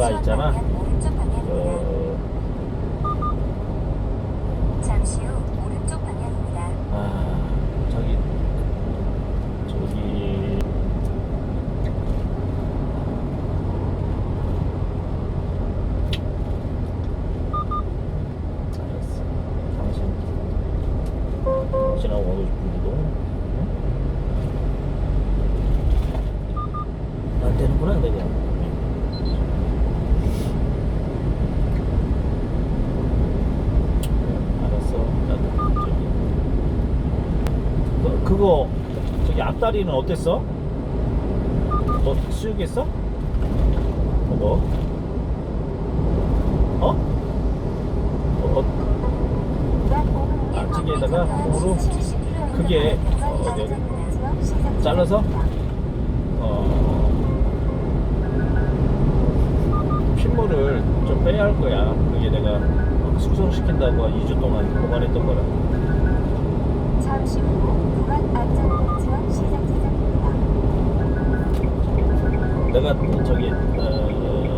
가 있잖아. 어, 잠시 후 오른쪽 방향입니다. 아, 저기, 저기. 알았어. 당신, 당신하고 가고 싶은데도, 응? 안 되는구나, 그냥. 알았어. 나도 저기. 그, 그거 저기 앞다리는 어땠어? 너 수육했어? 그거? 어? 어? 어? 안쪽에다가 콩으로 크게 어, 여기 잘라서 어 핏물을 좀 빼야 할 거야. 그게 내가 숙성시킨다고 2주 동안 보관했던 거라. 잠시 후 내가 저기 어,